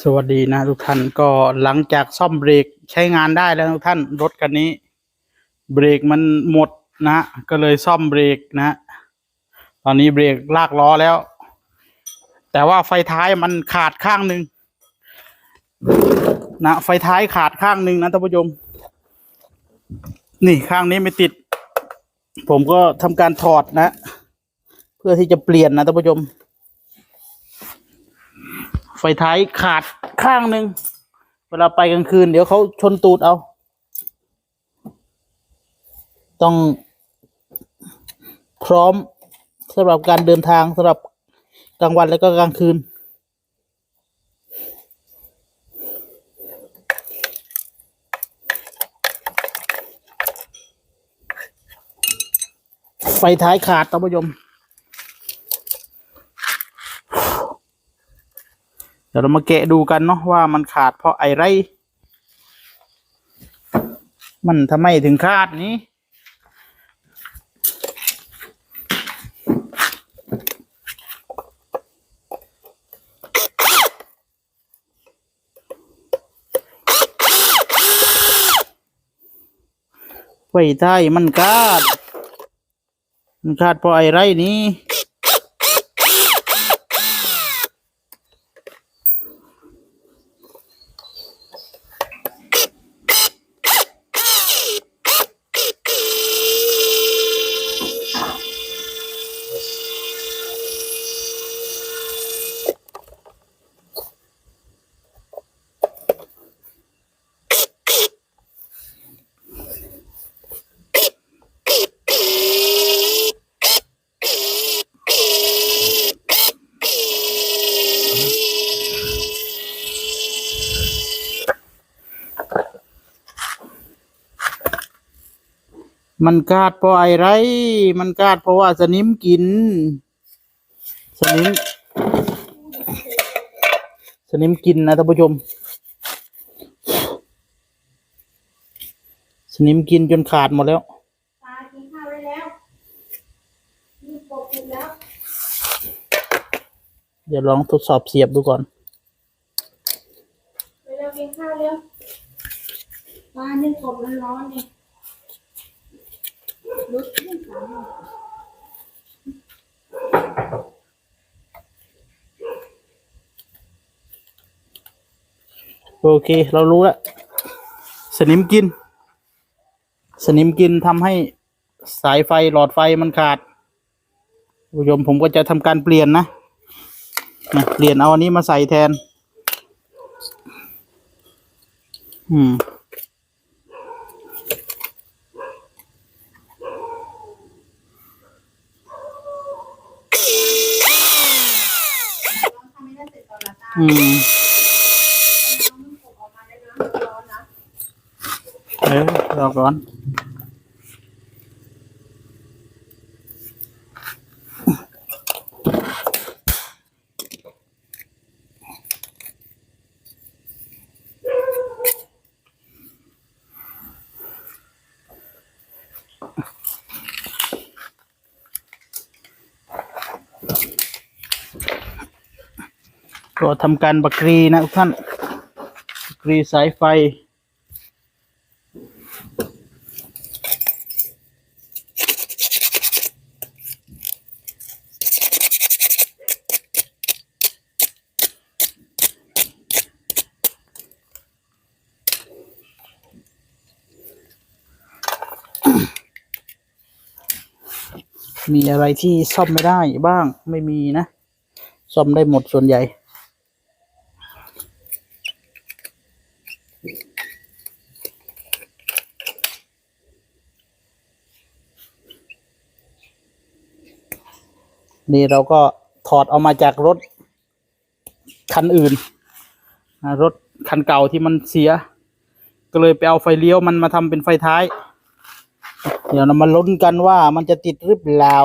สวัสดีนะทุกท่านก็หลังจากซ่อมเบรกใช้งานได้แล้วทุกท่านรถคันนี้ เบรกมันหมดนะก็เลยซ่อมเบรกนะตอนนี้เบรกลากล้อแล้ว แต่ว่าไฟท้ายมันขาดข้างหนึ่งนะไฟท้ายขาดข้างหนึ่งนะท่านผู้ชมนี่ข้างนี้ไม่ติด ผมก็ทำการถอดนะ เพื่อที่จะเปลี่ยนนะท่านผู้ชม ไฟท้ายขาดข้างหนึ่งเวลาไปกลางคืน เดี๋ยวเขาชนตูดเอา ต้องพร้อมสำหรับการเดินทางสำหรับกลางวันแล้วก็กลางคืน ไฟท้ายขาดท่านผู้ชม เดี๋ยวเรามาแกะดูกันเนาะว่ามันขาดเพราะไอไร มันทำไมถึงขาดนี้ไฟใต้มันขาด มันขาดเพราะไอไรนี้ มันกาดเพราะอะไร มันกาดเพราะว่าสนิมกิน สนิม สนิมกินนะท่านผู้ชม สนิมกินจนขาดหมดแล้วตากินข้าวได้แล้วมีปกติแล้ว เดี๋ยวลองทดสอบเสียบดูก่อนไปเร็วกินข้าวเร็วปลานึ่งกบมันร้อนเนี่ยลุกขึ้นสาม โอเค เรารู้แล้ว สนิมกิน สนิมกินทำให้สายไฟหลอดไฟมันขาดผู้ชมผมก็จะทำการเปลี่ยนนะนะเปลี่ยนเอาอันนี้มาใส่แทน อืม ทำให้ได้เสร็จก่ อืมเอานึ่งกบออกมาได้นะร้อนนะเออรอก่อน ก็ทำการบักรีนะทุกท่านบักรีสายไฟ มีอะไรที่ซ่อมไม่ได้บ้างไม่มีนะ ซ่อมได้หมดส่วนใหญ่ นี่เราก็ถอดเอามาจากรถคันอื่น รถคันเก่าที่มันเสีย ก็เลยไปเอาไฟเลี้ยวมันมาทำเป็นไฟท้าย เดี๋ยวเรามาลุ้นกันว่ามันจะติดหรือเปล่า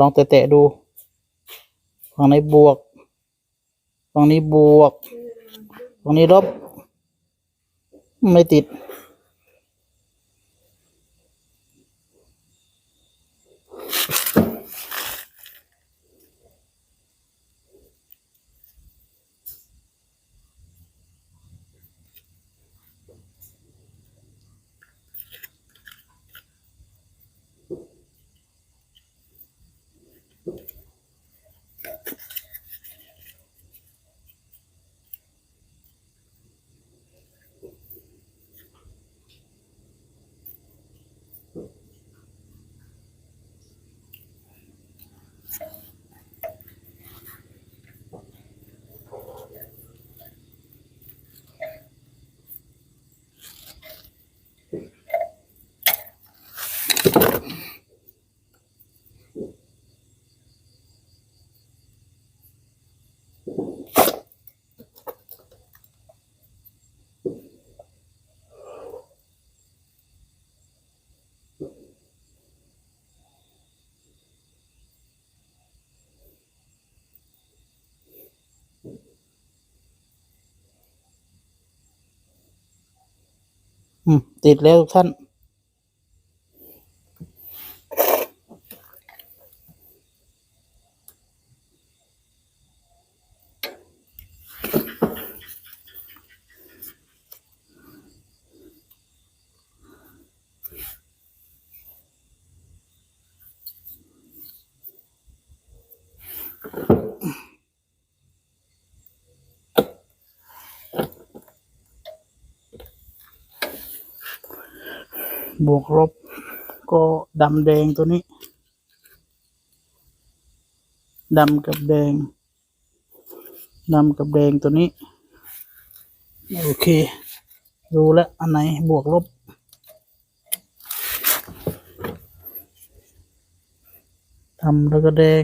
ลองแตะๆดู ฝั่งไหนบวก ฝั่งนี้บวก ฝั่งนี้ลบ ไม่ติดอื ติดแล้วทุกท่าน บวกลบ ก็ดำแดงตัวนี้ดำกับแดงดำกับแดงตัวนี้ โอเครู้แล้ว อันไหนบวกลบดำแล้วก็แดง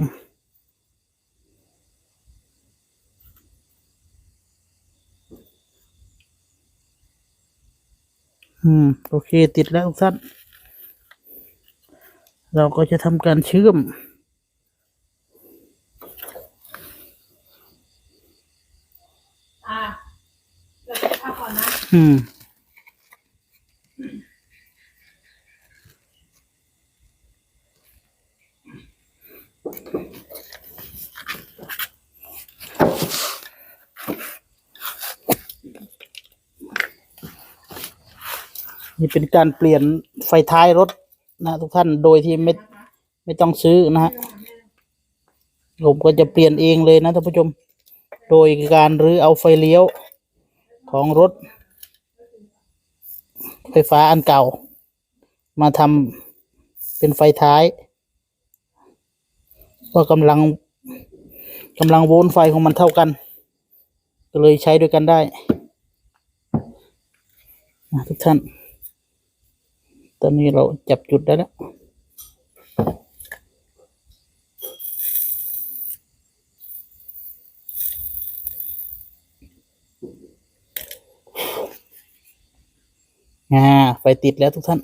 อืม โอเค ติดแล้วทุกท่านเราก็จะทำการเชื่อม อ่าเดี๋ยวไปพักก่อนนะ อืม นี่เป็นการเปลี่ยนไฟท้ายรถนะทุกท่านโดยที่ไม่ไม่ต้องซื้อนะฮะผมก็จะเปลี่ยนเองเลยนะท่านผู้ชม โดยการรื้อเอาไฟเลี้ยวของรถ ไฟฟ้าอันเก่า มาทำเป็นไฟท้ายว่ากำลังกำลังโวลต์ไฟของมันเท่ากัน ก็เลยใช้ด้วยกันได้นะทุกท่าน อนนี้เราจับจุดได้แล้วอ่าไฟติดแล้วทุกท่าน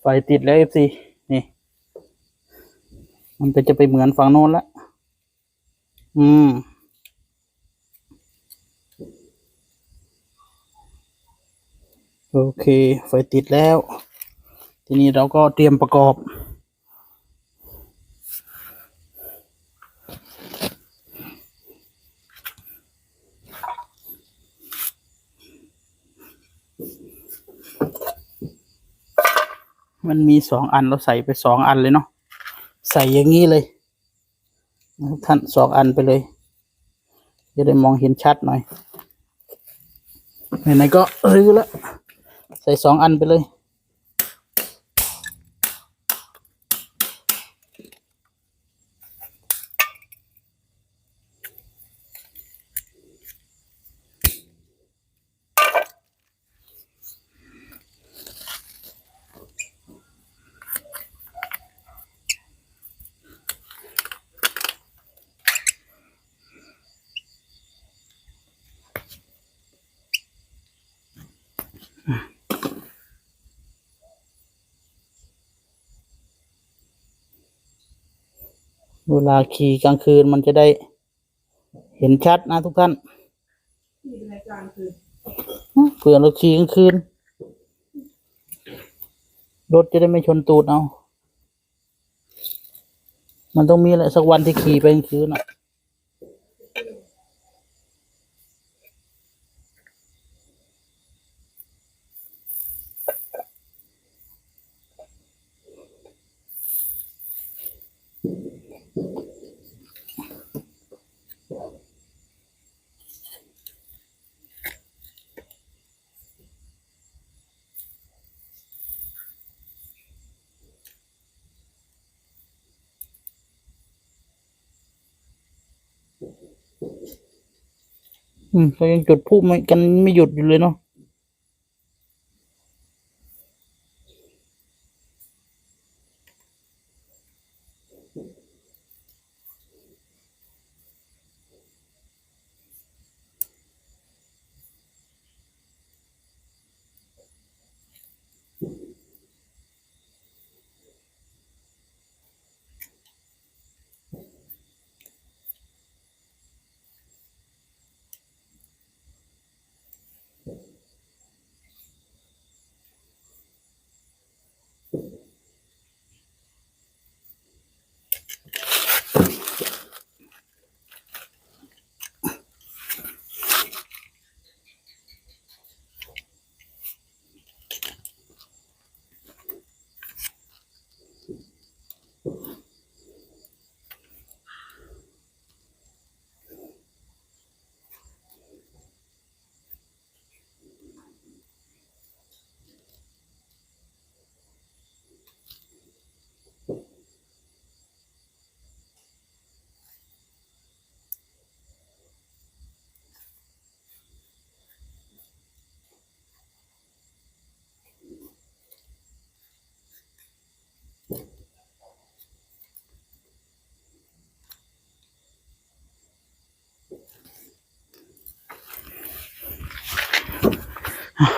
ไฟติดแล้วเอฟซีนี่ มันก็จะไปเหมือนฝั่งโน้นละอืม โอเค ไฟติดแล้ว ทีนี้เราก็เตรียมประกอบ มันมีสองอันเราใส่ไปสองอันเลยเนาะใส่อย่างนี้เลยท่านสองอันไปเลย จะได้มองเห็นชัดหน่อยไหนๆก็รื้อแล้วใส่สองอันไปเลย เวลาขี่กลางคืนมันจะได้เห็นชัดนะทุกท่านนี่รายการคือเผื่อเราขี่กลางคืน รถจะได้ไม่ชนตูดเอา มันต้องมีแหละสักวันที่ขี่ไปกลางคืนอะ อืมเขายังจุดพูไม่กันไม่หยุดอยู่เลยเนาะ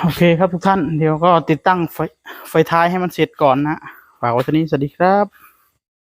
โอเคครับทุกท่าน เดี๋ยวก็ติดตั้งไฟไฟท้ายให้มันเสร็จก่อนนะฝากไว้เท่านี้สวัสดีครับ